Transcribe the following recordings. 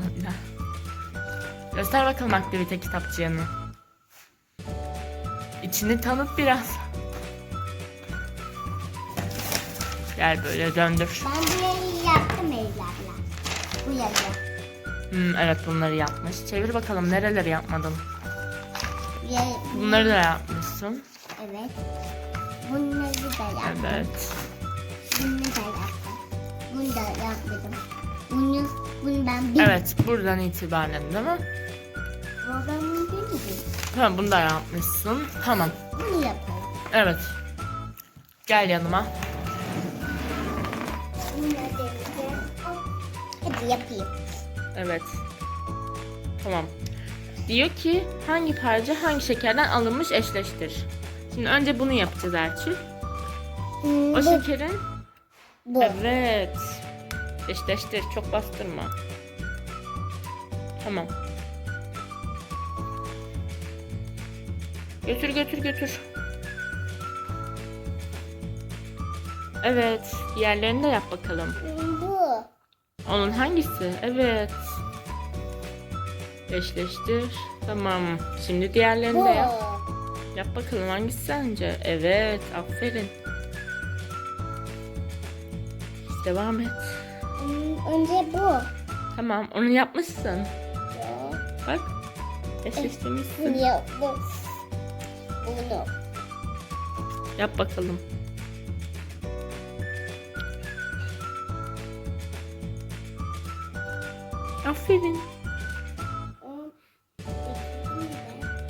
Allah. Göster bakalım aktivite kitapçığını. İçini tanıt biraz. Gel böyle döndür. Ben bu yayı yaptım Eylül'le. Bu yayı. Hmm, evet bunları yapmış. Çevir bakalım nereleri yapmadın. Bunları da yapmışsın. evet. Bunları da yaptım. Evet. Bunu da yaptım. Bunu da yapmadım. Bunu, bunu ben bir... Evet buradan itibaren değil mi? Babamın değil mi? Tamam bunu da yapmışsın. Tamam. Bunu yapalım. Evet. Gel yanıma. Bunu da deneyeceğim. Hadi yapayım. Evet. Tamam. Diyor ki hangi parça hangi şekerden alınmış eşleştir. Şimdi önce bunu yapacağız Erçil. Hmm, O bu, şekerin bu. evet. Eşleştir çok bastırma. Tamam. Götür götür götür. Evet, diğerlerini de yap bakalım. Bu. Onun hangisi? Evet. Eşleştir. Tamam. Şimdi diğerlerini Bu. de yap. Yap bakalım hangisi sence? Evet. Aferin. Devam et. Önce bu. Tamam. Onu yapmışsın. Bu. Bak. Eşleştirmişsin. yap. Bu. Bunu. Yap bakalım. Aferin. Hmm,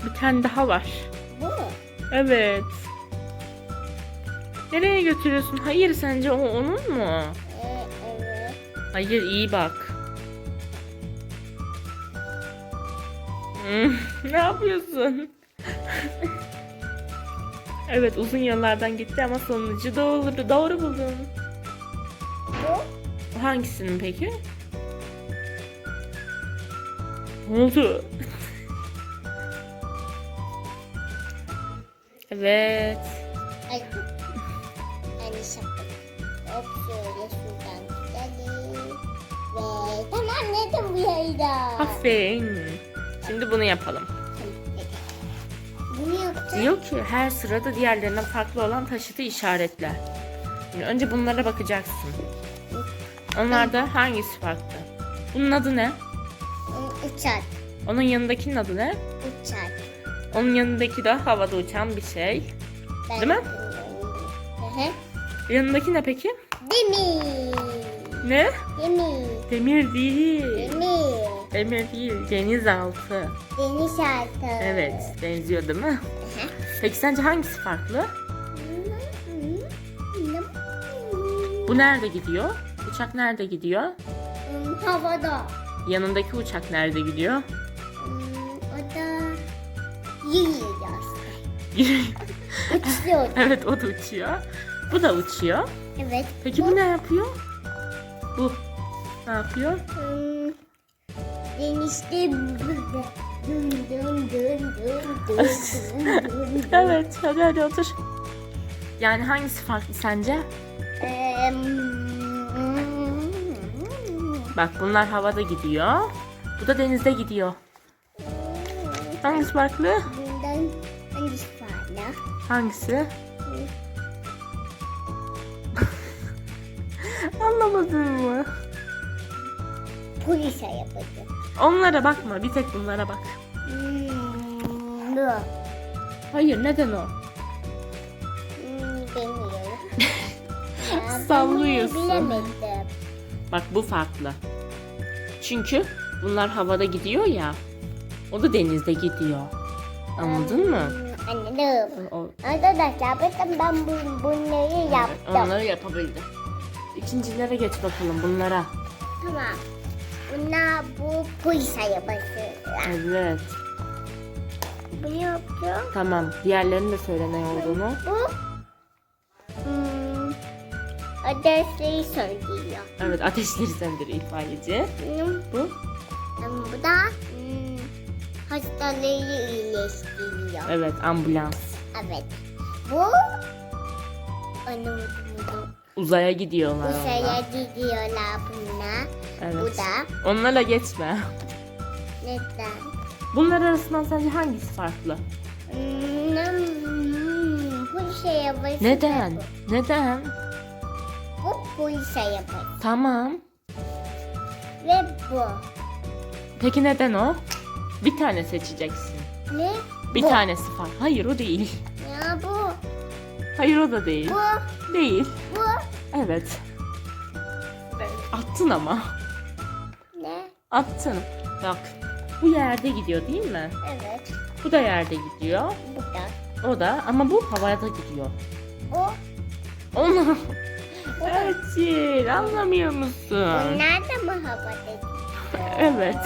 Bir tane daha var. Bu. Evet. Nereye götürüyorsun? Hayır sence o onun mu? Ee, evet. Hayır iyi bak. Hmm, ne yapıyorsun? evet uzun yollardan gitti ama sonucu doğru, doğru buldun. Bu. Hangisinin peki? Ne oldu? evet. Ay. Yanlış yaptım. Hop şöyle şuradan. Ve tamamladım bu yayı. Aferin. Şimdi bunu yapalım. Bunu yaptım. Diyor ki her sırada diğerlerinden farklı olan taşıtı işaretle. Şimdi önce bunlara bakacaksın. Onlarda hangisi farklı? Bunun adı ne? Uçak. Onun yanındakinin adı ne? Uçak. Onun yanındaki de havada uçan bir şey. Ben Değil mi? Hı hı. Yanındaki ne peki? Demir. Ne? Demir. Demir değil. Demir. Demir değil. Denizaltı. Deniz altı. Evet. Benziyor değil mi? Peki sence hangisi farklı? Bu nerede gidiyor? Uçak nerede gidiyor? Hmm, Havada. Yanındaki uçak nerede gidiyor? Hmm, O da yiyor. Uçuyor. evet o da uçuyor. Bu da uçuyor. Evet. Peki bu ne yapıyor? Bu ne yapıyor? Hmm, Denizde. Evet hadi hadi otur. Yani hangisi farklı sence? Bak bunlar havada gidiyor. Bu da denizde gidiyor. Hangisi farklı? Bundan hangisi farklı? Hangisi? Anlamadın mı? Polise yapacağım. Onlara bakma. Bir tek bunlara bak. Hmm, bu. Hayır neden o? Hmm, bilmiyorum. Ya, ben Sallıyorsun. Bilemedim. Bak bu farklı. Çünkü bunlar havada gidiyor ya. O da denizde gidiyor. Anladın mı? Hmm, Anladım. O, Arkadaşlar bakın ben bu, bunları yaptım. onları yapabildi. İkincilere geç bakalım bunlara. Tamam. Bunlar bu polis arabası. Evet. Bunu yapacağım. Tamam. Diğerlerinin de söyle ne olduğunu. Bu hmm, adresleri söylüyor. Evet ateşleri söndürüyor itfaiyeci. Hmm, Bu. hmm, bu da hmm, hastaları iyileştiriyor. Evet ambulans. Evet. Bu bunu Uzaya gidiyorlar onlar. uzaya gidiyorlar bunlar. Evet. Bu da. Onlara geçme. Neden? Bunlar arasından sence hangisi farklı? Hmm, hmm, bu şey yapar. Neden? Bu. Neden? Bu bu şey yapar. Tamam. Ve bu. Peki neden o? Bir tane seçeceksin. Ne? Bir bu. tanesi farklı. Hayır o değil. Hayır o da değil. Bu. Değil. Bu. Evet. Attın ama. Ne? Attın. Bak. Bu yerde gidiyor değil mi? Evet. Bu da yerde gidiyor. Bu da. O da ama bu havada gidiyor. Bu. Onu. Da. Elçin anlamıyor musun? Bunlar da mı havada gidiyor? Evet.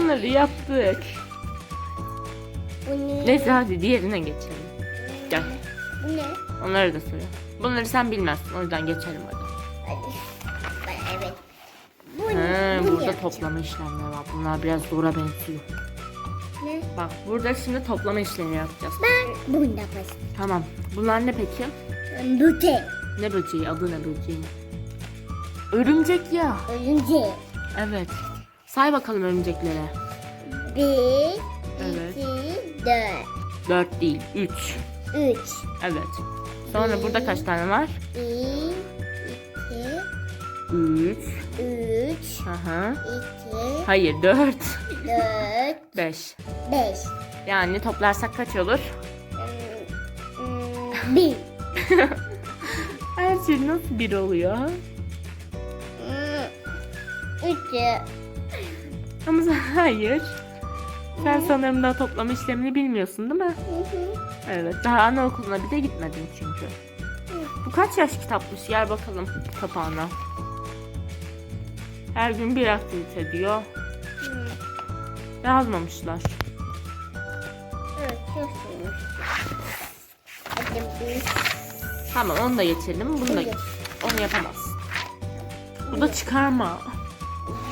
Onları yaptık. Bu ne? Neyse hadi diğerine geçelim. Gel. Bu ne? Onları da söyle. Bunları sen bilmezsin. O yüzden geçelim hadi. Hadi. Evet. Bu He, ne? Bu burada toplama işlemleri var. Bunlar biraz zora benziyor. Ne? Bak burada şimdi toplama işlemi yapacağız. Ben bunda bas. Tamam. Bunlar ne peki? Böcek. Ne böceği? Adı ne böceğin? Örümcek ya. Örümcek. Evet. Say bakalım örümceklere. Bir, Evet. iki, dört, Dört değil. Üç. üç. Evet. Sonra burada kaç tane var? Bir, iki, Üç. üç, Aha. iki, Hayır dört. dört, Beş. beş. Yani toplarsak kaç olur? Hmm, hmm, Bir. Her şey nasıl bir oluyor? Hmm, Üç. Ama sen hayır. Sen sanırım daha toplama işlemini bilmiyorsun değil mi? Hı hı. Evet. Daha anaokuluna bile gitmedin çünkü. Bu kaç yaş kitapmış? Yer bakalım kapağına. Her gün bir aktivite diyor. Yazmamışlar. Tamam onu da geçelim. Bunu da onu yapamazsın. Bu da çıkarma.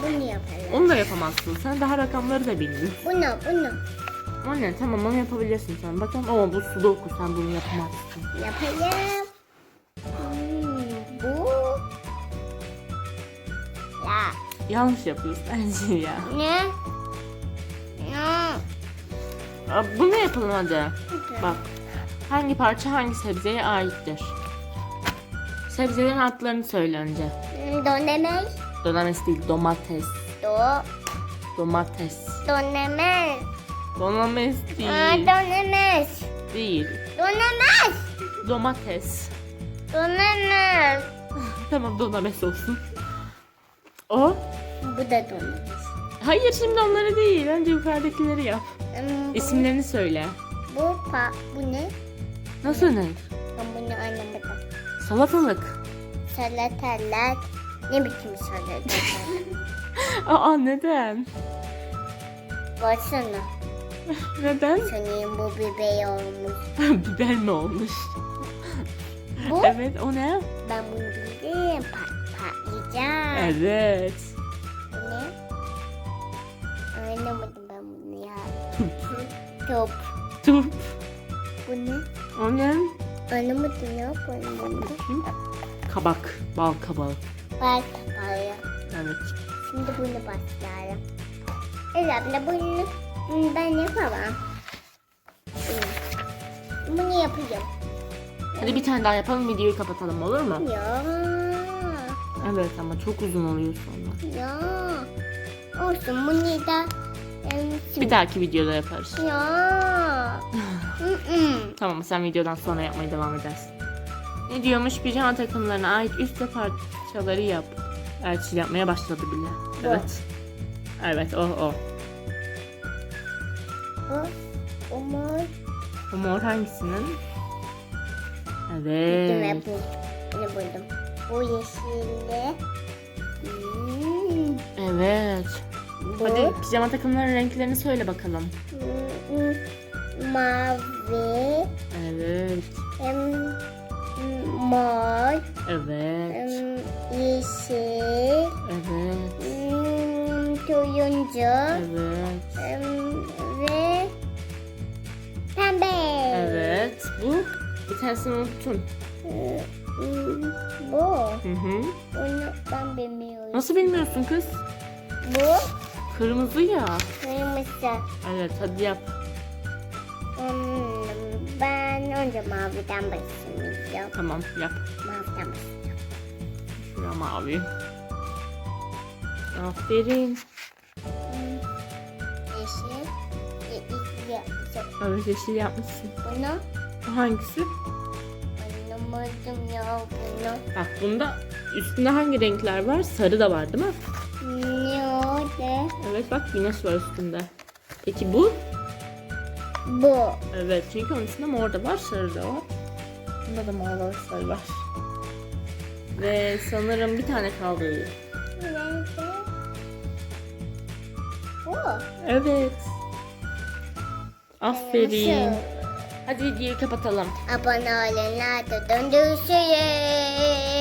Bunu yapalım. Onu da yapamazsın. Sen daha rakamları da bilmiyorsun. Bunu, bunu Anne tamam onu yapabilirsin sen. Bakın ama bu sudoku sen bunu yapamazsın. yapalım. Hmm, bu. Ya. Yanlış yapıyorsun bence ya. Ne? Ya. Aa, Bunu yapalım hadi. Bak. Hangi parça hangi sebzeye aittir? Sebzelerin adlarını söyle önce. Hmm, Dönemek. Domates değil, domates. Do. Domates. Dönemez. Domates Aa, değil. dönemez. Değil. Dönemez. Domates. Dönemez. Tamam domates olsun. O? Bu da dönemez. Hayır şimdi onları değil. Önce yukarıdakileri yap. Hmm, İsimlerini söyle. Bu pa. Bu ne? Nasıl ne? Ben bunu anlamadım. Salatalık. Salatalar. Ne biçim salatalar? Aa neden? Baksana. Neden? Senin bu bebeği olmuş. Biber mi olmuş? Bu? Evet o ne? Ben bunu bildim. Pat, patlıcan. Evet. Bu ne? Anlamadım ben bunu ya. Top. Turp. Bu ne? O ne? Anlamadım ya. Bakayım. Kabak. Bal kabağı. Bak kapağı. Evet. Şimdi bunu başlayalım. Abla bunu ben yapamam. Bunu, yapacağım. Hadi bir tane daha yapalım videoyu kapatalım olur mu? Ya. Evet ama çok uzun oluyor sonra. Ya. Olsun bunu da em, Bir dahaki videoda yaparız. Ya. Tamam sen videodan sonra yapmaya devam edersin. Ne diyormuş pijama takımlarına ait üst ve parçaları yap. Elçin yapmaya başladı bile. Evet. Evet o o. Umur O mor hangisinin? Buldum ve Evet. bu. Bunu buldum. Bu yeşilli. Hmm. Evet. Bu Hadi pijama takımların renklerini söyle bakalım. hmm, mavi. Evet. Mor. Evet. Yeşil. Evet. Hmm, turuncu. Evet. Hem ve pembe. Evet. Bu bir tanesini unuttun. Hmm, Bu. Hı hı. Bunu ben bilmiyorum. Nasıl bilmiyorsun kız? Bu Kırmızı ya. kırmızı. Evet hadi yap. Hmm, ben önce maviden başlayacağım. Tamam yap. Maviden başlayacağım. Şuna mavi. Aferin. Yeşil. Ye- yeşil yapacağım. Evet yeşil yapmışsın. Bunu Bu hangisi? anlamadım ya bunu. Bak bunda üstünde hangi renkler var? Sarı da var değil mi? Ne oldu? Evet bak güneş var üstünde. Peki bu? Bu. Evet çünkü onun üstünde mor da var, sarı da var. Bunda da mor var, sarı var. Ve sanırım bir tane kaldı. Nerede? Bu. Evet. Aferin. Hadi videoyu kapatalım. Abone olun. Döndürüşürüz. Evet.